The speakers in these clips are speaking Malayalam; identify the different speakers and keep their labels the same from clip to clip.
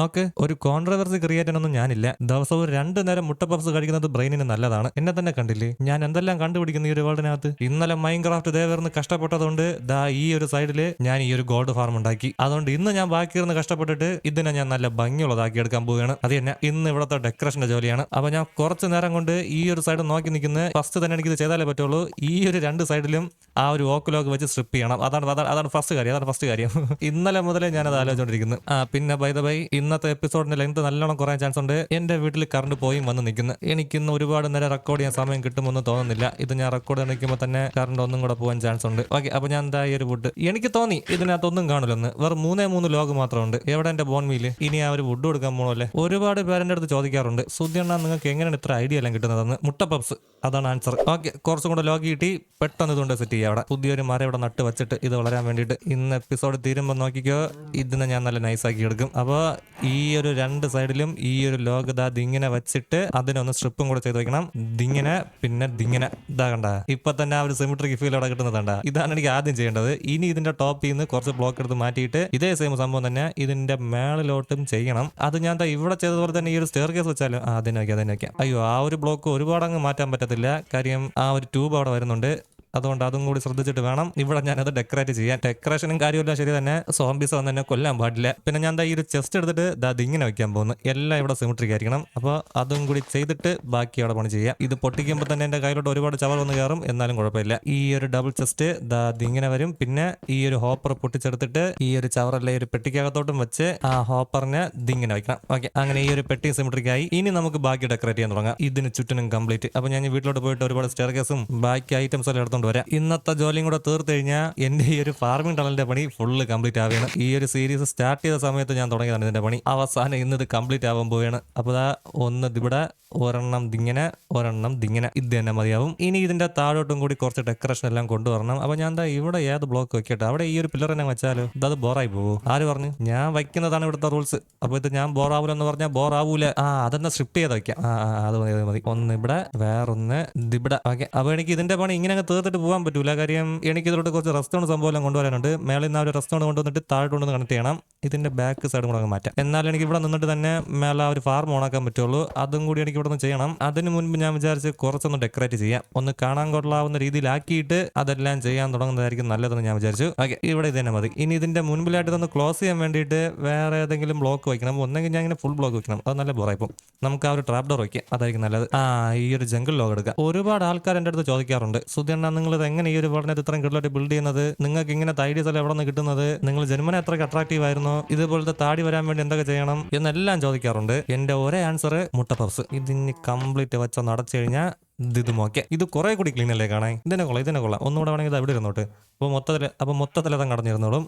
Speaker 1: നോക്ക് ഒരു കോൺട്രവേഴ്സി ക്രിയേറ്റ് ഒന്നും ഞാനില്ല. ദിവസവും രണ്ടു നേരം മുട്ട പപ്സ് കഴിക്കുന്നത് ബ്രെയിനിന് നല്ലതാണ്. എന്നെ തന്നെ കണ്ടില്ലേ? ഞാൻ എന്തെല്ലാം കണ്ടുപിടിക്കുന്നു ഈ ഒരു വേൾഡിനകത്ത് ഇന്നലെ മൈൻക്രാഫ്റ്റ് ദേവർന്ന് കഷ്ടപ്പെട്ടതുകൊണ്ട് ദാ ഈ ഒരു സൈഡിൽ ഞാൻ ഈ ഒരു ഗോൾഡ് ഫാം ഉണ്ടാക്കി. അതുകൊണ്ട് ഇന്ന് ഞാൻ ബാക്കി ബാക്കിയിരുന്ന് കഷ്ടപ്പെട്ടിട്ട് ഇതിനെ ഞാൻ നല്ല ഭംഗിയുള്ളതാക്കി എടുക്കാൻ പോവുകയാണ്. അത് തന്നെ ഇന്ന് ഇവിടുത്തെ ഡെക്കറേഷന്റെ ജോലിയാണ്. അപ്പൊ ഞാൻ കുറച്ച് നേരം കൊണ്ട് ഈ ഒരു സൈഡ് നോക്കി നിൽക്കുന്ന. ഫസ്റ്റ് തന്നെ എനിക്ക് ഇത് ചെയ്താലേ പറ്റുള്ളൂ. ഈ ഒരു രണ്ട് സൈഡിലും ആ ഒരു ഓക്ക് ലോക്ക് വെച്ച് സ്ട്രിപ്പ് ചെയ്യണം. അതാണ് അതാണ് അതാണ് ഫസ്റ്റ് കാര്യം. അതാണ് ഫസ്റ്റ് കാര്യം. ഇന്നലെ മുതലേ ഞാനത് ആലോചിച്ചുകൊണ്ടിരിക്കുന്നു ആ പിന്നെ ബൈ ദ ബൈ ഇന്നത്തെ എപ്പിസോഡിന്റെ ലെങ്ത് നല്ലോണം കുറയാൻ ചാൻസ് ഉണ്ട്. എന്റെ വീട്ടിൽ കറണ്ട് പോയി വന്ന് നിൽക്കുന്നു. എനിക്ക് ഇന്ന് ഒരുപാട് നേരം റെക്കോർഡ് ചെയ്യാൻ സമയം കിട്ടുമെന്ന് തോന്നുന്നില്ല. ഇത് ഞാൻ റെക്കോർഡ് നിൽക്കുമ്പോൾ തന്നെ കറണ്ട് ഒന്നും കൂടെ പോകാൻ ചാൻസ് ഉണ്ട്. ഓക്കെ അപ്പൊ ഞാൻ എന്താ ഈ ഒരു വുഡ് എനിക്ക് തോന്നി ഇതിനകത്തൊന്നും കാണില്ലെന്ന് വെറും മൂന്നേ മൂന്ന് ലോഗ് മാത്രമുണ്ട്. എവിടെ എന്റെ ബോൺ മീൽ ഇനി ആ ഒരു വുഡ് കൊടുക്കാൻ പോകണല്ലേ ഒരുപാട് പേരെന്റെ അടുത്ത് ചോദിക്കാറുണ്ട്. സുദ്യണ്ണ നിങ്ങൾക്ക് എങ്ങനെയാണ് ഇത്ര ഐഡിയ എല്ലാം കിട്ടുന്നതെന്ന്? മുട്ട പപ്സ് അതാണ് ആൻസർ ഓക്കെ കുറച്ചും കൂടെ ലോഗ് കിട്ടി. പെട്ടെന്ന് ഇതുകൊണ്ട് സെറ്റ് ചെയ്യാം അവിടെ. പുതിയൊരു മരം ഇവിടെ നട്ട് വെച്ചിട്ട് ഇത് വളരാൻ വേണ്ടിയിട്ട് ഇന്ന് എപ്പിസോഡ് തീരുമ്പോൾ നോക്കിക്കോ. ഇതിനെ ഞാൻ നല്ല നൈസാക്കി എടുക്കും. അപ്പോൾ ഈ ഒരു രണ്ട് സൈഡിലും ഈ ഒരു ലോഗ് ദാ ദിങ്ങനെ വെച്ചിട്ട് അതിനൊന്ന് സ്ട്രിപ്പും കൂടെ ചെയ്ത് വെക്കണം. ദിങ്ങനെ പിന്നെ ദിങ്ങനെ. ഇതാ കണ്ട. ഇപ്പൊ തന്നെ ആ ഒരു സിമിട്രിക് ഫീൽ അവിടെ കിട്ടുന്നതാണ്ട ഇതാണ് എനിക്ക് ആദ്യം ചെയ്യേണ്ടത്. ഇനി ഇതിന്റെ ടോപ്പിൽ നിന്ന് കുറച്ച് ബ്ലോക്ക് എടുത്ത് മാറ്റിയിട്ട് ഇതേ സെയിം സംഭവം തന്നെ ഇതിന്റെ മേളിലോട്ടും ചെയ്യണം. അത് ഞാൻ ഇവിടെ ചെയ്തതുപോലെ തന്നെ ഈ ഒരു സ്റ്റെയർ കേസ് വെച്ചാലും? അതിനൊക്കെ അതിനെ വയ്ക്കാം അതിനെ വയ്ക്കാം അയ്യോ ആ ഒരു ബ്ലോക്ക് ഒരുപാട് അങ്ങ് മാറ്റാൻ പറ്റത്തില്ല. കാര്യം ആ ഒരു ട്യൂബ് അവിടെ വരുന്നുണ്ട്. അതുകൊണ്ട് അതും കൂടി ശ്രദ്ധിച്ചിട്ട് വേണം. ഇവിടെ ഞാനത് ഡെക്കറേറ്റ് ചെയ്യാൻ. ഡെക്കറേഷനും കാര്യമില്ല ശരി തന്നെ. സോംബീസ് വന്ന് എന്നെ കൊല്ലാൻ പാടില്ല. പിന്നെ ഞാൻ ഈ ഒരു ചെസ്റ്റ് എടുത്തിട്ട് അത് ഇങ്ങനെ വെക്കാൻ പോകുന്നു. എല്ലാം ഇവിടെ സിമിട്രിക് ആയിരിക്കണം. അപ്പോൾ അതും കൂടി ചെയ്തിട്ട് ബാക്കി അവിടെ പണി ചെയ്യാം. ഇത് പൊട്ടിക്കുമ്പോൾ തന്നെ എന്റെ കയ്യിലോട്ട് ഒരുപാട് ചവർ വന്ന് കയറും. എന്നാലും കുഴപ്പമില്ല. ഈ ഒരു ഡബിൾ ചെസ്റ്റ് ദാ ഇങ്ങനെ വരും. പിന്നെ ഈ ഒരു ഹോപ്പർ പൊട്ടിച്ചെടുത്തിട്ട് ഈ ഒരു ചവറല്ലേ ഒരു പെട്ടിക്കകത്തോട്ടും വെച്ച് ആ ഹോപ്പറിനെ ഇങ്ങനെ വെക്കണം. ഓക്കെ അങ്ങനെ ഈ ഒരു പെട്ടി സിമിട്രിക് ആയി ഇനി നമുക്ക് ബാക്കി ഡെക്കറേറ്റ് ചെയ്യാൻ തുടങ്ങാം. ഇതിന് ചുറ്റിനും കംപ്ലീറ്റ് അപ്പോൾ ഞാൻ വീട്ടിലോട്ട് പോയിട്ട് ഒരുപാട് സ്റ്റെയർ കേസും ബാക്കി ഐറ്റംസ് എല്ലാം എടുത്തോണ്ട് വരാം ഇന്നത്തെ ജോലിയും കൂടെ തീർത്ത് കഴിഞ്ഞാൽ എന്റെ ഈ ഒരു ഫാർമിംഗ് ടണലിന്റെ പണി ഫുള്ള് കംപ്ലീറ്റ് ആവുകയാണ്. ഈ ഒരു സീരീസ് സ്റ്റാർട്ട് ചെയ്ത സമയത്ത് ഞാൻ തുടങ്ങിയതാണ് ഇതിന്റെ പണി. അവസാനം ഇന്ന് ഇത് കംപ്ലീറ്റ് ആവാൻ പോവുകയാണ്. അപ്പോൾ ഇതാ ഒന്ന് ഇവിടെ ഒരെണ്ണം ദിങ്ങനെ ഒരെണ്ണം ദിങ്ങനെ ഇത് തന്നെ മതിയാവും. ഇനി ഇതിന്റെ താഴോട്ടും കൂടി കുറച്ച് ഡെക്കറേഷൻ എല്ലാം കൊണ്ടുവരണം. അപ്പോൾ ഞാൻ എന്താ ഇവിടെ ഏത് ബ്ലോക്ക് വെക്കട്ടെ? അവിടെ ഈ ഒരു പില്ലർ തന്നെ വെച്ചാലോ ഇത് ബോറായി പോകും ആര് പറഞ്ഞു? ഞാൻ വയ്ക്കുന്നതാണ് ഇവിടുത്തെ റൂൾസ് അപ്പോൾ ഇത് ഞാൻ ബോറാവൂല എന്ന് പറഞ്ഞാൽ ബോറാവൂല ആ അതെന്നാ സ്ട്രിപ്റ്റ് ചെയ്ത് വെക്കാം? ആ അത് മതി അത് മതി. ഒന്ന് ഇവിടെ വേറൊന്ന് ഇവിടെ. ഓക്കെ. അപ്പോൾ എനിക്ക് ഇതിന്റെ പണി ഇങ്ങനെ അങ്ങ് പോകാൻ പറ്റൂല. കാര്യം എനിക്ക് ഇതിലോട്ട് കുറച്ച് റെസ്റ്റോറന്റ് സംഭവം എല്ലാം കൊണ്ടുവരാനുണ്ട്. മേളിൽ നിന്ന് ആ ഒരു റെസ്റ്റോറന്റ് കൊണ്ടുവന്നിട്ട് താഴോട്ട് കൊണ്ടുവന്ന് കണക്ട് ചെയ്യണം. ഇതിന്റെ ബാക്ക് സൈഡും കൂടെ മാറ്റാം. എന്നാൽ എനിക്ക് ഇവിടെ നിന്നിട്ട് തന്നെ മേലെ ആ ഒരു ഫാർം ഓണാക്കാൻ പറ്റുള്ളൂ. അതും കൂടി എനിക്ക് ഇവിടെ നിന്ന് ചെയ്യണം. അതിന് മുൻപ് ഞാൻ വിചാരിച്ച് കുറച്ചൊന്ന് ഡെക്കറേറ്റ് ചെയ്യാം. ഒന്ന് കാണാൻ കൊള്ളാവുന്ന രീതിയിലാക്കിയിട്ട് അതെല്ലാം ചെയ്യാൻ തുടങ്ങുന്നതായിരിക്കും നല്ലതെന്ന് ഞാൻ വിചാരിച്ചു. ഓക്കെ ഇവിടെ ഇത് തന്നെ മതി. ഇനി ഇതിന്റെ മുൻപിലായിട്ട് ഇതൊന്ന് ക്ലോസ് ചെയ്യാൻ വേണ്ടിയിട്ട് വേറെ ഏതെങ്കിലും ബ്ലോക്ക് വയ്ക്കണം. ഒന്നെങ്കിൽ ഞാൻ ഇങ്ങനെ ഫുൾ ബ്ലോക്ക് വെക്കണം അത് നല്ല ബോറായിപ്പം നമുക്ക് ആ ഒരു ട്രാപ്പ് ഡോർ വെക്കാം അതായിരിക്കും നല്ലത്. ആ ഈ ഒരു ജംഗിൾ ലോക്ക് എടുക്കാം. ഒരുപാട് ആൾക്കാർ എന്റെ അടുത്ത് ചോദിക്കാറുണ്ട്. സുധീണ്ണ നിങ്ങൾ ഇത് എങ്ങനെ ഈ ഒരു വേർഡിനെ ഇത്രയും കിട്ടലായിട്ട് ബിൽഡ് ചെയ്യുന്നത്? നിങ്ങൾക്ക് ഇങ്ങനെ ഐഡിയസ് എല്ലാം എവിടെ നിന്ന് കിട്ടുന്നത്? നിങ്ങൾ ജന്മനെ എത്ര അട്രാക്റ്റീവ് ആയിരുന്നു? ഇതുപോലത്തെ താടി വരാൻ വേണ്ടി എന്തൊക്കെ ചെയ്യണം? എന്നെല്ലാം ചോദിക്കാറുണ്ട്. എന്റെ ഒരേ ആൻസർ മുട്ട പഫ്സ് ഇതിന് കംപ്ലീറ്റ് വെച്ച നടച്ചു കഴിഞ്ഞാൽ ഇത് ഇതും ഇത് കുറെ കൂടി ക്ലീൻ അല്ലേ കാണാൻ? ഇതിനെ കൊള്ളാം ഇതിനെ കൊള്ളാം. ഒന്നുകൂടെ വേണമെങ്കിൽ ഇത് അവിടെ ഇരുന്നോട്ട്? അപ്പോൾ മൊത്തത്തിൽ അപ്പോൾ മൊത്തത്തിൽ അതങ്ങ്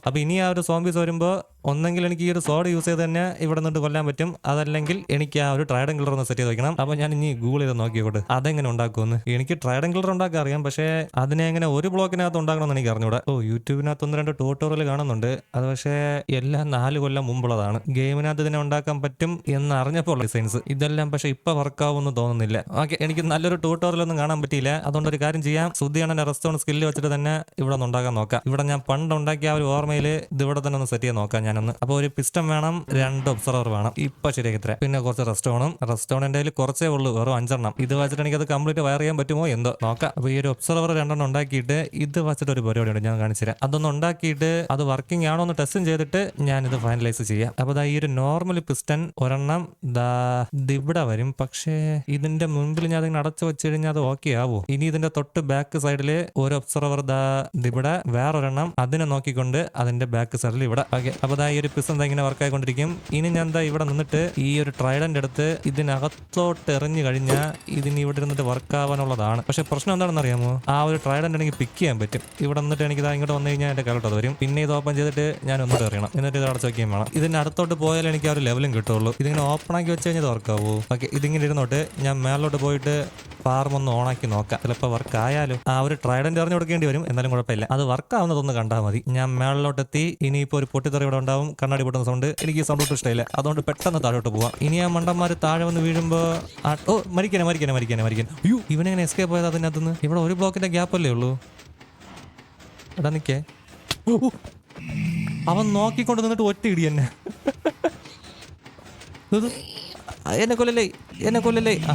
Speaker 1: അപ്പോൾ ഇനി ആ ഒരു സോംബീസ് വരുമ്പോൾ ഒന്നെങ്കിൽ എനിക്ക് ഈ ഒരു സോഡ് യൂസ് ചെയ്ത് തന്നെ ഇവിടെ നിന്നിട്ട് കൊല്ലാൻ പറ്റും. അതല്ലെങ്കിൽ എനിക്ക് ആ ഒരു ട്രൈഡൻ കിളർ ഒന്ന് സെറ്റ് ചെയ്ത് വെക്കണം. അപ്പോൾ ഞാൻ ഇനി ഗൂഗിൾ ചെയ്ത് നോക്കിയോട്ട് അതെങ്ങനെ ഉണ്ടാക്കുമെന്ന്. എനിക്ക് ട്രൈഡൻ കിളർ ഉണ്ടാക്കാൻ അറിയാം. പക്ഷേ അതിനെ എങ്ങനെ ഒരു ബ്ലോക്കിനകത്ത് ഉണ്ടാക്കണമെന്ന് എനിക്ക് അറിഞ്ഞൂടെ. ഓ യൂട്യൂബിനകത്ത് ഒന്ന് രണ്ട് ട്യൂട്ടോറിയൽ കാണുന്നുണ്ട്. അത് പക്ഷേ എല്ലാം നാല് കൊല്ലം മുമ്പുള്ളതാണ്. ഗെയിമിനകത്ത് ഇതിനെ ഉണ്ടാക്കാൻ പറ്റും എന്ന് അറിഞ്ഞപ്പോൾ ഡിസൈൻസ് ഇതെല്ലാം പക്ഷേ ഇപ്പോൾ വർക്കാവുമെന്ന് തോന്നുന്നില്ല. ഓക്കെ എനിക്ക് നല്ലൊരു ട്യൂട്ടോറിയൽ ഒന്നും കാണാൻ പറ്റിയില്ല. അതുകൊണ്ട് ഒരു കാര്യം ചെയ്യാം. സുദ്ധിയാണ് റെസ്റ്റോറന്റ് സ്കില്ല് വെച്ചിട്ട് തന്നെ ഇവിടെ ഒന്ന് ഉണ്ടാക്കാൻ നോക്കാം. ഇവിടെ ഞാൻ പണ്ട് ഉണ്ടാക്കിയ ആ ഒരു ഓർമ്മയിൽ ഇത് ഇവിടെ തന്നെ ഒന്ന് സെറ്റ് ചെയ്ത് നോക്കാം ഞാനൊന്ന്. അപ്പോൾ ഒരു പിസ്റ്റം വേണം രണ്ട് ഒബ്സർവർ വേണം. ഇപ്പൊ ശരിയാക്കി തരാം. പിന്നെ കുറച്ച് റെസ്റ്റോണും റെസ്റ്റോണിന്റെ കയ്യിൽ കുറച്ചേ ഉള്ളൂ വെറും അഞ്ചെണ്ണം. ഇത് വെച്ചിട്ട് എനിക്കത് കംപ്ലീറ്റ് വയർ ചെയ്യാൻ പറ്റുമോ എന്തോ? നോക്കാം. അപ്പോൾ ഈ ഒരു ഒബ്സർവർ രണ്ടെണ്ണം ഉണ്ടാക്കിയിട്ട് ഇത് വെച്ചിട്ട് ഒരു പരിപാടിയുണ്ട് ഞാൻ കാണിച്ചു തരാം. അതൊന്ന് ഉണ്ടാക്കിയിട്ട് അത് വർക്കിംഗ് ആണോ എന്ന് ടെസ്റ്റും ചെയ്തിട്ട് ഇത് ഫൈനലൈസ് ചെയ്യാം. അപ്പോൾ ഈ ഒരു നോർമൽ പിസ്റ്റൺ ഒരെണ്ണം ദാ ഇവിടെ വരും. പക്ഷേ ഇതിന്റെ മുൻപിൽ ഞാൻ അടച്ചു വെച്ച് കഴിഞ്ഞാൽ അത് ഓക്കെ ആവോ. ഇനി ഇതിന്റെ തൊട്ട് ബാക്ക് സൈഡിൽ ഒരു ഒബ്സർവർ ദാ വേറൊരെണ്ണം അതിനെ നോക്കിക്കൊണ്ട് അതിന്റെ ബാക്ക് സൈഡിൽ ഇവിടെ. ഓക്കെ അപ്പൊ ഈ ഒരു പിസ് എന്താ ഇങ്ങനെ വർക്ക് ആയിക്കൊണ്ടിരിക്കും. ഇനി ഞാൻ എന്താ ഇവിടെ നിന്നിട്ട് ഈ ഒരു ട്രൈഡന്റ് എടുത്ത് ഇതിനകത്തോട്ട് എറിഞ്ഞു കഴിഞ്ഞാൽ ഇതിന് ഇവിടെ ഇരുന്നിട്ട് വർക്ക് ആവാനുള്ളതാണ്. പക്ഷെ പ്രശ്നം എന്താണെന്ന് അറിയാമോ? ആ ഒരു ട്രൈഡന്റ് എനിക്ക് പിക്ക് ചെയ്യാൻ പറ്റും. ഇവിടെ നിന്നിട്ട് എനിക്ക് ഇങ്ങോട്ട് വന്നു കഴിഞ്ഞാൽ എന്റെ കലോട്ട് അത് വരും. പിന്നെ ഇത് ഓപ്പൺ ചെയ്തിട്ട് ഞാൻ ഒന്ന് എറിയണം. എന്നിട്ട് ഇത് അടച്ചു വയ്ക്കുകയും വേണം. ഇതിന്റെ അടുത്തോട്ട് പോയാൽ എനിക്ക് ആ ഒരു ലെവലും കിട്ടുള്ളൂ. ഇതിങ്ങനെ ഓപ്പൺ ആക്കി വെച്ച് കഴിഞ്ഞാൽ വർക്കാവൂ ഓക്കെ ഇതിങ്ങനെ ഇരുന്നോട്ട് ഞാൻ മേലോട്ട് പോയിട്ട് ഫാർമൊന്ന് ഓണാക്കി നോക്കാം. ചിലപ്പോൾ വർക്ക് ആയാലും ആ ഒരു ട്രൈഡന്റ് എറിഞ്ഞു കൊടുക്കേണ്ടി വരും. എന്നാലും കുഴപ്പമില്ല. അത് വർക്കാവുന്നതൊന്ന് കണ്ടാൽ മതി. ഞാൻ മേളിലോട്ടെത്തി ഇനിയിപ്പോൾ ഒരു പൊട്ടിത്തെറി ഇവിടെ ഉണ്ടാവും കണ്ണാടി പൊട്ടുന്ന സൗണ്ട് എനിക്ക് ഈ സൗണ്ട് ഇഷ്ടമില്ല. അതുകൊണ്ട് പെട്ടെന്ന് താഴോട്ട് പോവാം. ഇനി ആ മണ്ടന്മാർ താഴെ വന്ന് വീഴുമ്പോൾ ഓ മരിക്കാനെ മരിക്കാനെ മരിക്കാനെ മരിക്കാൻ അയ്യോ ഇവനെങ്ങനെ എസ്കേപ്പ് പോയത് അതിനകത്തുനിന്ന്? ഇവിടെ ഒരു ബ്ലോക്കിന്റെ ഗ്യാപ്പ് അല്ലേ ഉള്ളൂ? എടാ നിൽക്കേ. അവൻ നോക്കിക്കൊണ്ട് നിന്നിട്ട് ഒറ്റ ഇടി എന്നെ. എന്നെ കൊല്ലല്ലേ എന്നെ കൊല്ലല്ലേ. ആ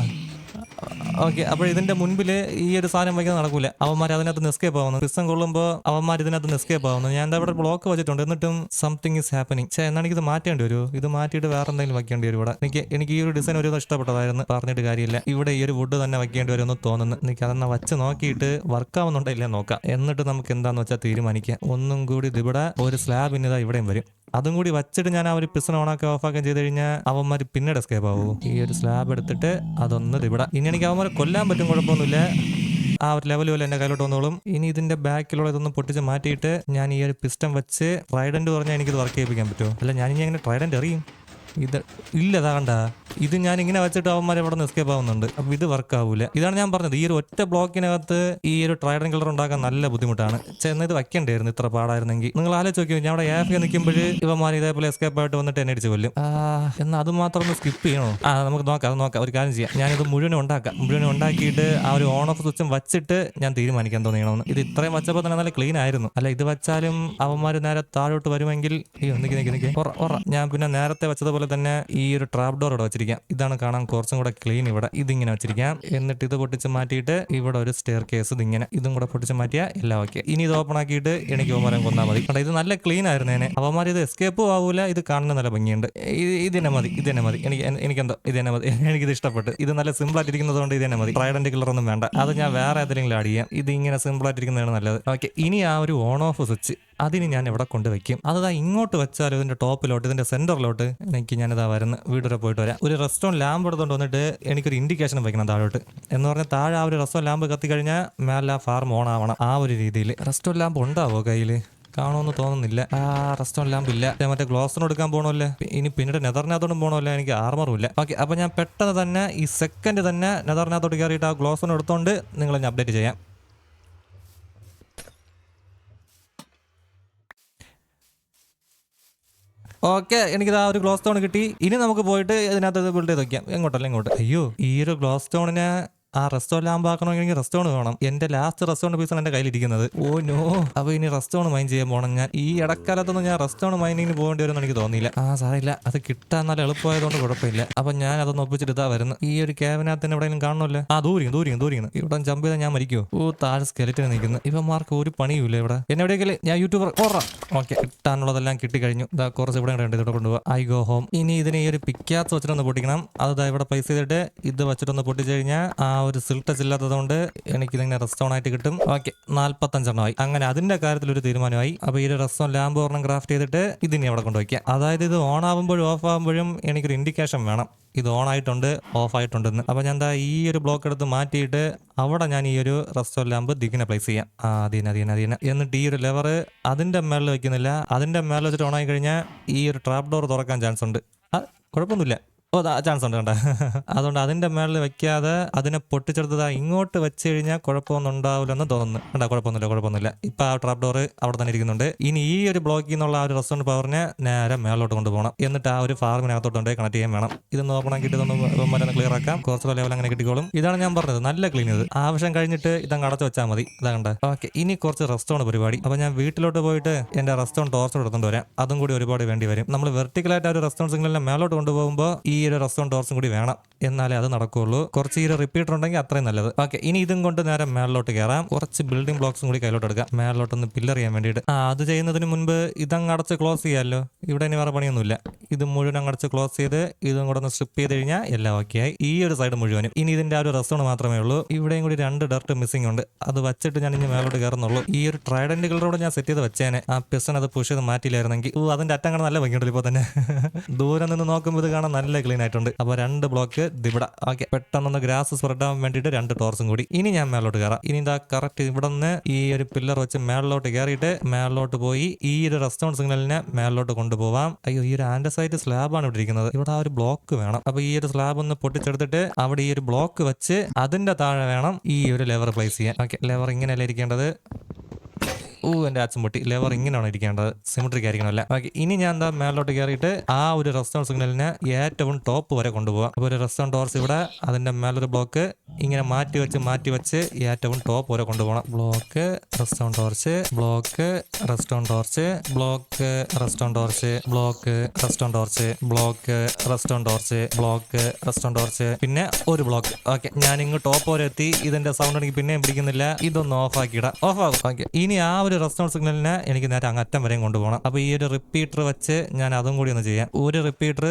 Speaker 1: ഓക്കെ അപ്പോൾ ഇതിന്റെ മുൻപിൽ ഈ ഒരു സാധനം വയ്ക്കുന്നത് നടക്കൂല. അവന്മാർ അതിനകത്ത് നിസ്കേപ്പ് ആവുന്നു. ക്രിസ്തം കൊള്ളുമ്പോൾ അവന്മാർ ഇതിനകത്ത് നിസ്കേപ്പ് ആവുന്നു. ഞാൻ ഇവിടെ ബ്ലോക്ക് വെച്ചിട്ടുണ്ട്. എന്നിട്ടും സംതിങ് ഈസ് ഹാപ്പനിങ് ചേ എന്നാണ് ഇത് മാറ്റേണ്ടി വരും ഇത് മാറ്റിയിട്ട് വേറെ എന്തെങ്കിലും വയ്ക്കേണ്ടി വരും ഇവിടെ? എനിക്ക് എനിക്ക് ഈ ഒരു ഡിസൈൻ ഒരു ഇഷ്ടപ്പെട്ടതായിരുന്നു. പറഞ്ഞിട്ട് കാര്യമില്ല. ഇവിടെ ഈ ഒരു വുഡ് തന്നെ വയ്ക്കേണ്ടി എന്ന് തോന്നുന്നു. എനിക്ക് അതെന്നാ വച്ച് നോക്കിയിട്ട് വർക്ക് ആവുന്നുണ്ടല്ലേ നോക്കാം. എന്നിട്ട് നമുക്ക് എന്താന്ന് വെച്ചാൽ തീരുമാനിക്കാം. ഒന്നും കൂടി ഇതിവിടെ ഒരു സ്ലാബ് ഇതാ ഇവിടെയും വരും. അതും കൂടി വച്ചിട്ട് ഞാൻ ആ ഒരു പിസൺ ഓണാക്കി ഓഫാക്കാൻ ചെയ്ത് കഴിഞ്ഞാൽ അവന്മാർ പിന്നീട് എസ്കേപ്പ് ആവുമോ ഈ ഒരു സ്ലാബ് എടുത്തിട്ട് അതൊന്ന് ഇവിടെ. ഇനി എനിക്ക് അവന്മാരെ കൊല്ലാൻ പറ്റും കുഴപ്പമൊന്നുമില്ല. ആ ഒരു ലെവൽ പോലെ എന്റെ കയ്യിലോട്ട് വന്നോളും. ഇനി ഇതിന്റെ ബാക്കിലുള്ള ഇതൊന്ന് പൊട്ടിച്ച് മാറ്റിയിട്ട് ഞാൻ ഈ ഒരു പിസ്റ്റം വെച്ച് ട്രൈഡന്റ് പറഞ്ഞാൽ എനിക്കിത് വർക്ക് ചെയ്യിപ്പിക്കാൻ പറ്റുമോ? അല്ല ഞാൻ ഇനി എങ്ങനെ ട്രൈഡന്റ് എറിയും. ഇത് ഇല്ല ഇതാ കണ്ട. ഇത് ഞാൻ ഇങ്ങനെ വെച്ചിട്ട് അവന്മാർ ഇവിടെ നിന്ന് എസ്കേപ്പ് ആവുന്നുണ്ട്. അപ്പൊ ഇത് വർക്ക് ആവൂല. ഇതാണ് ഞാൻ പറഞ്ഞത്. ഈ ഒരു ഒറ്റ ബ്ലോക്കിനകത്ത് ഈ ഒരു ട്രൈഡൻ കളർ ഉണ്ടാക്കാൻ നല്ല ബുദ്ധിമുട്ടാണ്. ചെന്ന് ഇത് വെക്കണ്ടായിരുന്നു? ഇത്ര പാടായിരുന്നെങ്കിൽ. നിങ്ങൾ ആലോചിച്ച് നോക്കിയോ? ഞാൻ അവിടെ ആഫ് നിൽക്കുമ്പോൾ ഇവന്മാർ ഇതേപോലെ എസ്കേപ്പ് ആയിട്ട് വന്നിട്ട് എന്നെ അടിച്ച് കൊല്ലും. എന്നാൽ അത് മാത്രം ഒന്ന് സ്കിപ്പ് ചെയ്യണോ? ആ നമുക്ക് നോക്കാം അത് നോക്കാം. ഒരു കാര്യം ചെയ്യാം. ഞാനിത് മുഴുവൻ ഉണ്ടാക്കാം. മുഴുവൻ ഉണ്ടാക്കിയിട്ട് ആ ഒരു ഓൺ ഓഫ് സ്വിച്ചും വെച്ചിട്ട് ഞാൻ തീരുമാനിക്കാൻ തോന്നിയണമെന്ന് ഇത് ഇത്രയും വച്ചപ്പോൾ തന്നെ നല്ല ക്ലീൻ ആയിരുന്നു. അല്ല ഇത് വെച്ചാലും അവന്മാർ നേരെ താഴോട്ട് വരുമെങ്കിൽ ഈ നിക്ക് നിൽക്കി നിക്ക്. ഒറ ഞാൻ പിന്നെ നേരത്തെ വെച്ചതുപോലെ തന്നെ ഈ ഒരു ട്രാപ്പ് ഡോർ ഇവിടെ വെച്ചിരിക്കാം. ഇതാണ് കാണാൻ കുറച്ചും കൂടെ ക്ലീൻ ഇവിടെ ഇതിങ്ങനെ വെച്ചിരിക്കാം. എന്നിട്ട് ഇത് പൊട്ടിച്ച് മാറ്റിയിട്ട് ഇവിടെ ഒരു സ്റ്റെയർ കേസ് ഇതിങ്ങനെ ഇതും കൂടെ പൊട്ടിച്ച് മാറ്റിയാൽ എല്ലാം ഓക്കെ ഇനി ഇത് ഓപ്പൺ ആക്കിയിട്ട് എനിക്ക് ഓമരം കൊന്നാൽ മതി. കണ്ടോ ഇത് നല്ല ക്ലീൻ ആയിരുന്നേനെ അവന്മാർ ഇത് എസ്കേപ്പും ആവൂല ഇത് കാണുന്ന നല്ല ഭംഗിയുണ്ട്. ഇത് ഇത് തന്നെ മതി ഇത് തന്നെ മതി. എനിക്ക് എനിക്കെന്തോ ഇത് തന്നെ മതി. എനിക്കിത് ഇഷ്ടപ്പെട്ടു. ഇത് നല്ല സിമ്പിൾ ആയിട്ടിരിക്കുന്നത് കൊണ്ട് ഇത് തന്നെ മതി. ട്രൈഡന്റ് കളർ ഒന്നും വേണ്ട. അത് ഞാൻ വേറെ ഏതെങ്കിലും ആഡ് ചെയ്യാം. ഇത് ഇങ്ങനെ സിമ്പിൾ ആയിട്ടിരിക്കുന്നതാണ് നല്ലത്. ഓക്കെ ഇനി ആ ഒരു ഓൺ ഓഫ് സ്വിച്ച് അതിന് ഞാൻ ഇവിടെ കൊണ്ട് വെക്കും അതാ ഇങ്ങോട്ട് വെച്ചാൽ ഇതിന്റെ ടോപ്പിലോട്ട് ഇതിന്റെ സെന്ററിലോട്ട് എനിക്ക് ഞാനിതാ വരുന്ന വീടുവരെ പോയിട്ട് വരാം. ഒരു റെസ്റ്റോറന്റ് ലാമ്പ് എടുത്തുകൊണ്ട് വന്നിട്ട് എനിക്കൊരു ഇൻഡിക്കേഷൻ വയ്ക്കണം താഴോട്ട്. എന്ന് പറഞ്ഞാൽ താഴെ ആ ഒരു റെസ്റ്റോറന്റ് ലാമ്പ് കത്തി കഴിഞ്ഞാൽ മേലെ ഫാർം ഓൺ ആവണം. ആ ഒരു രീതിയിൽ. റെസ്റ്റോറന്റ് ലാമ്പ് ഉണ്ടാവോ കയ്യിൽ കാണുമെന്ന് തോന്നുന്നില്ല. ആ റെസ്റ്റോറന്റ് ലാമ്പ് ഇല്ല. മറ്റേ ഗ്ലോസിന് എടുക്കാൻ പോകണമല്ലേ ഇനി പിന്നീട് നെതറിനകത്തോടും പോകണമല്ലോ എനിക്ക് ആർമറും ഇല്ല. ഓക്കെ അപ്പോൾ ഞാൻ പെട്ടെന്ന് തന്നെ ഈ സെക്കൻഡ് തന്നെ നെതറിനകത്തോട്ട് കയറിയിട്ട് ആ ഗ്ലോസിന് എടുത്തോണ്ട് നിങ്ങളെ അപ്ഡേറ്റ് ചെയ്യാം. ഓക്കെ എനിക്ക് ആ ഒരു ഗ്ലോസ് സ്റ്റോൺ കിട്ടി. ഇനി നമുക്ക് പോയിട്ട് ഇതിനകത്ത് ബിൽഡ് ചെയ്ത് വെക്കാം. എങ്ങോട്ടല്ല ഇങ്ങോട്ട്? അയ്യോ ഈ ഒരു ഗ്ലോസ് സ്റ്റോണിനെ ആ റെസ്റ്റോറന്റ് ആകുമ്പോഴാക്കണമെങ്കിൽ റെസ്റ്റോറന്റ് വേണം. എന്റെ ലാസ്റ്റ് റെസ്റ്റോറന്റ് പീസാണ് എന്റെ കയ്യിലിരിക്കുന്നത്. Oh no. അപ്പൊ ഇനി റെസ്റ്റോറന്റ് മൈൻ ചെയ്യാൻ പോകണം ഞാൻ ഈ ഇടക്കാലത്തൊന്നും ഞാൻ റെസ്റ്റോറന്റ് മൈനിങ്ങിന് പോകേണ്ടി വരുമെന്ന് എനിക്ക് തോന്നിയില്ല. ആ സാറില്ല അത് കിട്ടാൻ നല്ല എളുപ്പമായതുകൊണ്ട് കുഴപ്പമില്ല. അപ്പൊ ഞാൻ അതൊന്ന് ഒപ്പിച്ചിട്ട് ഇതാ വരുന്നത് ഈ ഒരു ക്യാബിനകത്ത് തന്നെ എവിടെയെങ്കിലും കാണണമല്ലോ? ആ ദൂരിക്കും ദൂരിക്കും ദൂരിക്കുന്നു ഇവിടെ ജമ്പ് ചെയ്താൽ ഞാൻ മരിക്കുമോ ഓ താഴെ സ്കെലറ്റിന് നിൽക്കുന്നു ഇവന്മാർക്ക് ഒരു പണിയുമില്ല ഇവിടെ. എന്നെ എവിടെയെങ്കിലും ഞാൻ യൂട്യൂബർ ഓറ ഓക്കെ കിട്ടാനുള്ളതെല്ലാം കിട്ടിക്കഴിഞ്ഞു. ഇതാ കുറച്ച് ഇവിടെ ഉണ്ട് ഇവിടെ കൊണ്ടുപോകാം ഐ ഗോ ഹോം ഇനി ഇതിനെ ഈ ഒരു പിക്കാത്ത വെച്ചിട്ടൊന്ന് പൊട്ടിക്കണം. അത് ദാ ഇവിടെ പൈസ ചെയ്തിട്ട് ഇത് വെച്ചിട്ടൊന്ന് പൊട്ടിച്ചു കഴിഞ്ഞാൽ ആ ഒരു സിൽട്ടച്ച് ഇല്ലാത്തതുകൊണ്ട് എനിക്ക് ഇതിങ്ങനെ റെസ്റ്റോൺ ആയിട്ട് കിട്ടും. ഓക്കെ നാല്പത്തഞ്ചെണ്ണമായി. അങ്ങനെ അതിന്റെ കാര്യത്തിൽ ഒരു തീരുമാനമായി. അപ്പൊ ഈ ഒരു റെസ്റ്റോൺ ലാമ്പ് ഒരെണ്ണം ക്രാഫ്റ്റ് ചെയ്തിട്ട് ഇതിനെ അവിടെ കൊണ്ടുവയ്ക്കാം. അതായത് ഇത് ഓൺ ആവുമ്പോഴും ഓഫ് ആവുമ്പോഴും എനിക്കൊരു ഇൻഡിക്കേഷൻ വേണം. ഇത് ഓൺ ആയിട്ടുണ്ട് ഓഫ് ആയിട്ടുണ്ടെന്ന് അപ്പോൾ ഞാൻ എന്താ ഈ ഒരു ബ്ലോക്ക് എടുത്ത് മാറ്റിയിട്ട് അവിടെ ഞാൻ ഈ ഒരു റെസ്റ്റോറന്റ് ലാമ്പ് ദിഗിനെ പ്ലേസ് ചെയ്യാം. ആ അതിന് അതിന് അതിന് എന്നിട്ട് ഈ ഒരു ലെവർ അതിന്റെ മേളിൽ വെക്കുന്നില്ല. അതിന്റെ മേളിൽ വെച്ചിട്ട് ഓൺ ആയി കഴിഞ്ഞാൽ ഈ ഒരു ട്രാപ്പ് ഡോർ തുറക്കാൻ ചാൻസ് ഉണ്ട്. കുഴപ്പമൊന്നുമില്ല. ഓ ചാൻസ് ഉണ്ട് കണ്ട? അതുകൊണ്ട് അതിന്റെ മേളിൽ വെക്കാതെ അതിനെ പൊട്ടിച്ചെടുത്തത് ഇങ്ങോട്ട് വെച്ച് കഴിഞ്ഞാൽ കുഴപ്പമൊന്നും ഉണ്ടാവില്ലെന്ന് തോന്നുന്നു. കണ്ടാ കുഴപ്പമൊന്നുമില്ല കുഴപ്പമൊന്നുമില്ല. ഇപ്പൊ ആ ട്രാപ്പ് ഡോർ അവിടെ തന്നെ ഇരിക്കുന്നുണ്ട്. ഇനി ഈ ഒരു ബ്ലോക്കിൽ നിന്നുള്ള ആ ഒരു റെസ്റ്റോറന്റ് പവറിനെ നേരെ മേളോട്ട് കൊണ്ടുപോകണം. എന്നിട്ട് ആ ഒരു ഫാർമിനകത്തോട്ട് കൊണ്ട് കണക്ട് ചെയ്യാൻ വേണം. ഇത് ഓപ്പൺ ആക്കിയിട്ട് മറ്റൊന്ന് ക്ലിയർ ആക്കാം. കുറച്ച് ലെവൽ അങ്ങനെ കിട്ടിക്കോളും. ഇതാണ് ഞാൻ പറഞ്ഞത് നല്ല ക്ലീൻ ഇത്. ആവശ്യം കഴിഞ്ഞിട്ട് ഇതങ്ങ് അടച്ചു വെച്ചാൽ മതി. ഇതാ കണ്ട? ഓക്കെ ഇനി കുറച്ച് റെസ്റ്റോറന്റ് പരിപാടി. അപ്പൊ ഞാൻ വീട്ടിലോട്ട് പോയിട്ട് എന്റെ റെസ്റ്റോറന്റ് ടോർച്ച് എടുത്തുകൊണ്ട് വരാം. അതും കൂടി ഒരുപാട് വേണ്ടി വരും. നമ്മൾ വെർട്ടിക്കലായിട്ട് ആ ഒരു റെസ്റ്റോറന്റ് സിഗ്നലിനെ മേലോട്ട് കൊണ്ടുപോകുമ്പോൾ ഈ ഒരു റെസ്റ്റോറന്റ് ഡോർസും കൂടി വേണം. എന്നാലേ അത് നടക്കുകയുള്ളൂ കുറച്ച് ഈ റിപ്പീറ്റർ ഉണ്ടെങ്കിൽ അത്രയും നല്ലത്. ഓക്കെ ഇനി ഇതും കൊണ്ട് നേരെ മേളിലോട്ട് കയറാം കുറച്ച് ബിൽഡിംഗ് ബ്ലോക്സും കൂടി കയ്യിലോട്ട് എടുക്കാം. മേളിലോട്ടൊന്ന് പില്ലർ ചെയ്യാൻ വേണ്ടിയിട്ട്. ആ അത് ചെയ്യുന്നതിന് മുൻപ് ഇതങ്ങ് അടച്ച് ക്ലോസ് ചെയ്യാമല്ലോ ഇവിടെ ഇനി വേറെ പണിയൊന്നുമില്ല. ഇത് മുഴുവൻ അങ്ങ് അടച്ച് ക്ലോസ് ചെയ്ത് ഇതും കൂടെ ഒന്ന് സ്ട്രിപ്പ് ചെയ്ത് കഴിഞ്ഞാൽ എല്ലാം ഓക്കെ ആയി. ഈ ഒരു സൈഡ് മുഴുവനും. ഇനി ഇതിന്റെ ആ ഒരു റെസ്റ്റോറന്റ് മാത്രമേ ഉള്ളൂ. ഇവിടെയും കൂടി രണ്ട് ഡർട്ട് മിസ്സിംഗ് ഉണ്ട്. അത് വെച്ചിട്ട് ഞാൻ ഇനി മേലോട്ട് കയറുന്നുള്ളൂ ഈ ഒരു ട്രൈഡന്റ് കളറോട് ഞാൻ സെറ്റ് ചെയ്ത് വെച്ചേനെ. ആ പിസ്റ്റൺ അത് പുഷ് ചെയ്ത് മാറ്റിയില്ലായിരുന്നെങ്കിൽ. ഓ അതിന്റെ അറ്റം കാണാൻ നല്ല ഭംഗിയുണ്ടല്ലോ ഇപ്പോൾ തന്നെ. ദൂരം നിന്ന് നോക്കുമ്പോൾ ഇത് കാണാൻ നല്ല ക്ലീൻ ആയിട്ടുണ്ട് അപ്പോൾ രണ്ട് ബ്ലോക്ക് ഇവിടെ ഓക്കെ പെട്ടെന്നൊന്ന് ഗ്രാസ് സ്പ്രെഡ് ആവാൻ വേണ്ടിയിട്ട് രണ്ട് ടോർസും കൂടി. ഇനി ഞാൻ മേലോട്ട് കയറാം. ഇനി ഇതാ കറക്റ്റ് ഇവിടെ നിന്ന് ഈ ഒരു പില്ലർ വെച്ച് മേളിലോട്ട് കയറിയിട്ട് മേളിലോട്ട് പോയി ഈ ഒരു റെസ്റ്റോറന്റ് സിഗ്നലിനെ മേളിലോട്ട് കൊണ്ടുപോവാം. അയ്യോ ഈ ഒരു ആൻഡസൈറ്റ് സ്ലാബാണ് ഇവിടെ ഇരിക്കുന്നത്. ഇവിടെ ആ ഒരു ബ്ലോക്ക് വേണം. അപ്പൊ ഈ ഒരു സ്ലാബ് ഒന്ന് പൊട്ടിച്ചെടുത്തിട്ട് അവിടെ ഈ ഒരു ബ്ലോക്ക് വെച്ച് അതിന്റെ താഴെ വേണം ഈ ഒരു ലെവർ പ്ലേസ് ചെയ്യാൻ. ഓക്കെ ലെവർ ഇങ്ങനെയല്ല ഇരിക്കേണ്ടത്? ഓ എന്റെ അച്ഛൻ പൊട്ടി. ലെവർ ഇങ്ങനെയാണ് ഇരിക്കേണ്ടത്. സിമിട്രിക് ആയിരിക്കണമല്ല ഓക്കെ ഇനി ഞാൻ എന്താ മേലോട്ട് കയറിയിട്ട് ആ ഒരു റെസ്റ്റോറന്റ് സിഗ്നലിനെ ഏറ്റവും ടോപ്പ് വരെ കൊണ്ടുപോകാം അപ്പോൾ ഒരു റെസ്റ്റോറന്റ് ടോർച്ച് ഇവിടെ അതിന്റെ മേലൊരു ബ്ലോക്ക് ഇങ്ങനെ മാറ്റി വെച്ച് മാറ്റി വെച്ച് ഏറ്റവും ടോപ്പ് വരെ കൊണ്ടുപോകണം. Block restaurant torch block restaurant torch block restaurant torch block restaurant torch block restaurant torch block restaurant torch പിന്നെ ഒരു ബ്ലോക്ക് ഓക്കെ ഞാൻ ഇങ്ങ് ടോപ്പ് വരെ എത്തി. ഇതിന്റെ സൗണ്ട് എനിക്ക് പിന്നെയും പിടിക്കുന്നില്ല. ഇതൊന്ന് ഓഫ് ആക്കിയിടാം. ഓഫ് ആകും. ഓക്കെ ഇനി ആ ഒരു റെസ്റ്റോൺ സിഗ്നലിനെ എനിക്ക് നേരെ അങ്ങറ്റം വരെയും കൊണ്ടുപോകണം. അപ്പൊ ഈ ഒരു റിപ്പീറ്റർ വെച്ച് ഞാൻ അതും കൂടി ഒന്ന് ചെയ്യാം. ഒരു റിപ്പീറ്റർ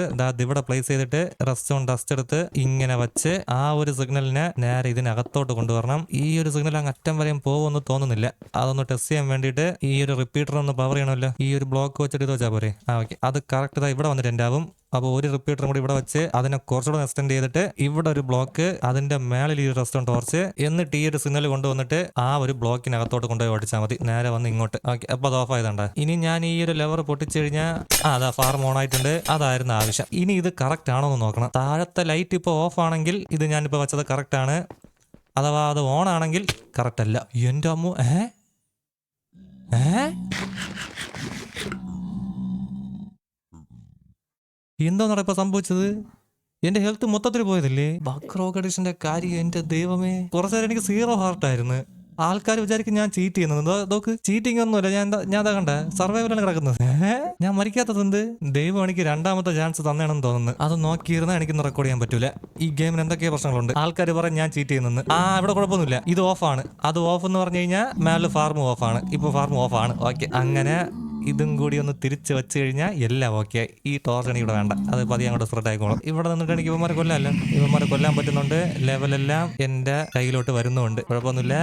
Speaker 1: ഇവിടെ പ്ലേസ് ചെയ്തിട്ട് റെസ്റ്റോൺ ഡസ്റ്റ് എടുത്ത് ഇങ്ങനെ വെച്ച് ആ ഒരു സിഗ്നലിനെ നേരെ ഇതിനകത്തോട്ട് കൊണ്ടുവരണം. ഈ ഒരു സിഗ്നൽ അങ്ങറ്റം വരെയും പോകുമെന്ന് തോന്നുന്നില്ല. അതൊന്ന് ടെസ്റ്റ് ചെയ്യാൻ വേണ്ടിയിട്ട് ഈ ഒരു റിപ്പീറ്റർ ഒന്ന് പവർ ചെയ്യണമല്ലോ. ഈ ഒരു ബ്ലോക്ക് വെച്ചിട്ട് ഇത് വെച്ചാൽ പോരെ? ആ ഓക്കെ അത് കറക്റ്റ് ഇവിടെ വന്നിട്ട് എന്റെ ആവും. അപ്പോൾ ഒരു റിപ്പീറ്ററും കൂടി ഇവിടെ വെച്ച് അതിനെ കുറച്ചുകൂടെ എക്സ്റ്റെൻഡ് ചെയ്തിട്ട് ഇവിടെ ഒരു ബ്ലോക്ക് അതിന്റെ മേളിൽ ഈ റെസ്റ്റോൺ ടോർച്ച് എന്നിട്ട് ഈ ഒരു സിഗ്നൽ കൊണ്ടുവന്നിട്ട് ആ ഒരു ബ്ലോക്കിനകത്തോട്ട് കൊണ്ടുപോയി ഓടിച്ചാൽ മതി. നേരെ വന്ന് ഇങ്ങോട്ട്. ഓക്കെ അപ്പോൾ അത് ഓഫ് ആയതുണ്ട് ഇനി ഞാൻ ഈ ഒരു ലെവർ പൊട്ടിച്ചു കഴിഞ്ഞാൽ ആ അതാ ഫാർം ഓൺ ആയിട്ടുണ്ട്. അതായിരുന്നു ആവശ്യം. ഇനി ഇത് കറക്റ്റ് ആണോ എന്ന് നോക്കണം. താഴത്തെ ലൈറ്റ് ഇപ്പോൾ ഓഫ് ആണെങ്കിൽ ഇത് ഞാനിപ്പോൾ വെച്ചത് കറക്റ്റ് ആണ്. അഥവാ അത് ഓൺ ആണെങ്കിൽ കറക്റ്റ് അല്ല. എന്റെ അമ്മു ഏ? ഏ? എന്താണെന്നാണ് ഇപ്പൊ സംഭവിച്ചത്? എന്റെ ഹെൽത്ത് മൊത്തത്തിൽ പോയതല്ലേ? ബക്രോഗഡിഷന്റെ കാര്യം എന്റെ ദൈവമേ. കുറച്ചു നേരം എനിക്ക് സീറോ ഹാർട്ടായിരുന്നു ആൾക്കാർ വിചാരിക്കും ഞാൻ ചീറ്റ് ചെയ്യുന്നത്. നോക്ക് ചീറ്റിംഗ് ഒന്നുമില്ല. ഞാൻ ഞാൻ അതാ കണ്ട? സർവൈവലാണ് കിടക്കുന്നത്. ഞാൻ മരിക്കാത്തത് എന്ത്? ദൈവം എനിക്ക് രണ്ടാമത്തെ ചാൻസ് തന്നെയാണെന്ന് തോന്നുന്നു. അത് നോക്കിയിരുന്നാൽ എനിക്കൊന്ന് റെക്കോർഡ് ചെയ്യാൻ പറ്റൂല. ഈ ഗെയിമിന് എന്തൊക്കെ പ്രശ്നങ്ങളുണ്ട്. ആൾക്കാർ പറയും ഞാൻ ചീറ്റ് ചെയ്യുന്നെന്ന്. ആ ഇവിടെ കുഴപ്പമൊന്നുമില്ല. ഇത് ഓഫാണ് അത് ഓഫ് എന്ന് പറഞ്ഞു കഴിഞ്ഞാൽ മേലെ ഫാർം ഓഫാണ് ഇപ്പൊ ഫാർം ഓഫാണ് ഓക്കെ അങ്ങനെ ഇതും കൂടി ഒന്ന് തിരിച്ച് വെച്ച് കഴിഞ്ഞാൽ എല്ലാം ഓക്കെ ഈ ടോർച്ച് എനിക്ക് ഇവിടെ വേണ്ട. അത് പതിയെ അങ്ങോട്ട് സ്പ്രെഡ് ആയിക്കോളും. ഇവിടെ നിന്നിട്ട് എനിക്ക് ഇവന്മാരെ കൊല്ലാമല്ലോ. ഇവന്മാരെ കൊല്ലാൻ പറ്റുന്നുണ്ട്. ലെവലെല്ലാം എന്റെ കയ്യിലോട്ട് വരുന്നുണ്ട്. കുഴപ്പമൊന്നുമില്ല.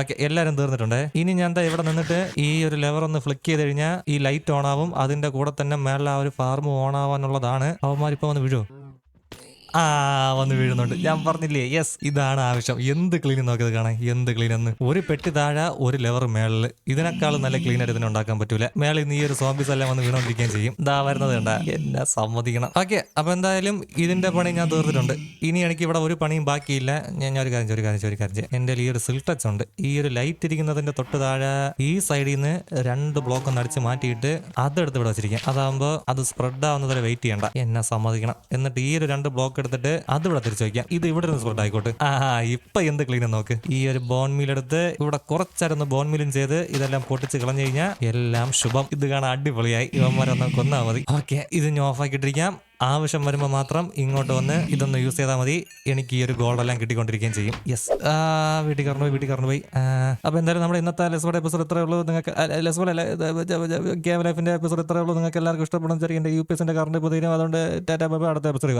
Speaker 1: ഓക്കെ എല്ലാവരും തീർന്നിട്ടുണ്ട്. ഇനി ഞാൻ എന്താ ഇവിടെ നിന്നിട്ട് ഈ ഒരു ലെവർ ഒന്ന് ഫ്ലിക്ക് ചെയ്ത് കഴിഞ്ഞാൽ ഈ ലൈറ്റ് ഓൺ ആവും. അതിന്റെ കൂടെ തന്നെ മേളിൽ ആ ഒരു ഫാർമ് ഓൺ ആവാനുള്ളതാണ്. അവന്മാരിപ്പോ വന്ന് വീഴുമോ ആ വന്ന് വീഴുന്നുണ്ട്. ഞാൻ പറഞ്ഞില്ലേ യെസ് ഇതാണ് ആവശ്യം. എന്ത് ക്ലീൻ നോക്കിയത് കാണാൻ? എന്ത് ക്ലീൻ എന്ന്? ഒരു പെട്ടി താഴെ ഒരു ലെവർ മേളിൽ. ഇതിനേക്കാളും നല്ല ക്ലീൻ ആയിട്ട് ഇതിനെ ഉണ്ടാക്കാൻ പറ്റൂല. മേളിൽ നീ ഒരു സോംബീസ് എല്ലാം വന്ന് വീണോണ്ടിരിക്കുകയും ചെയ്യും. ഇതാ വരുന്നത് ഉണ്ടാ എന്നെ സമ്മതിക്കണം. ഓക്കെ അപ്പൊ എന്തായാലും ഇതിന്റെ പണി ഞാൻ തീർത്തിട്ടുണ്ട്. ഇനി എനിക്ക് ഇവിടെ ഒരു പണിയും ബാക്കിയില്ല. ഞാൻ ഒരു കാര്യം ഒരു കാര്യം ഒരു കാര്യം എന്റെ ഈ ഒരു സിൽട്ടച്ച് ഉണ്ട്. ഈ ഒരു ലൈറ്റ് ഇരിക്കുന്നതിന്റെ തൊട്ട് താഴെ ഈ സൈഡിൽ നിന്ന് രണ്ട് ബ്ലോക്ക് ഒന്ന് അടിച്ച് മാറ്റിയിട്ട് അതെടുത്ത് ഇവിടെ വെച്ചിരിക്കാം അതാകുമ്പോൾ അത് സ്പ്രെഡ് ആവുന്നത് വരെ വെയിറ്റ് ചെയ്യണ്ട. എന്നെ സമ്മതിക്കണം. എന്നിട്ട് ഈ ഒരു രണ്ട് ബ്ലോക്ക് എടുത്തിട്ട് അത് ഇവിടെ തിരിച്ചു വയ്ക്കാം. ഇത് ഇവിടെ നിന്ന് സ്പ്രെഡ് ആയിക്കോട്ടെ. ആ ഇപ്പൊ എന്ത് ക്ലീൻ നോക്ക്. ഈ ഒരു ബോൺ മീൽ എടുത്ത് ഇവിടെ കുറച്ചായിരുന്നു ബോൺ മീലും ചെയ്ത് ഇതെല്ലാം പൊട്ടിച്ച് കളഞ്ഞു കഴിഞ്ഞാൽ എല്ലാം ശുഭം. ഇത് കാണാൻ അടിപൊളിയായി. ഇവന്മാരൊന്ന് കൊന്നാ മതി. ഓക്കെ ഇത് ഞാൻ ഓഫ് ആക്കിയിട്ടിരിക്കാം ആവശ്യം വരുമ്പോൾ മാത്രം ഇങ്ങോട്ട് വന്ന് ഇതൊന്ന് യൂസ് ചെയ്താൽ മതി. എനിക്ക് ഈ ഒരു ഗോൾഡ് എല്ലാം കിട്ടിക്കൊണ്ടിരിക്കുകയും ചെയ്യും. യെസ് വീട്ടിൽ കറന്നു പോയി വീട്ടിൽ കറന്നു പോയി. അപ്പോൾ എന്തായാലും നമ്മുടെ ഇന്നത്തെ ലെസ്ബോഡ് എപ്പിസോഡ് ഇത്രയേ ഉള്ളൂ. നിങ്ങൾക്ക് ലെസ്ബോഡ് അല്ല ഗെയിം ലൈഫിന്റെ എപ്പിസോഡ് ഇത്രയേ ഉള്ളൂ. നിങ്ങൾക്ക് എല്ലാവർക്കും ഇഷ്ടപ്പെടുന്ന ചെറിയ എന്റെ യു പി എസിന്റെ കറണ്ട് ഇപ്പോൾ തീരും അതുകൊണ്ട് ടാറ്റാ ബൈ ബൈ. അടുത്ത എപ്പിസോഡ്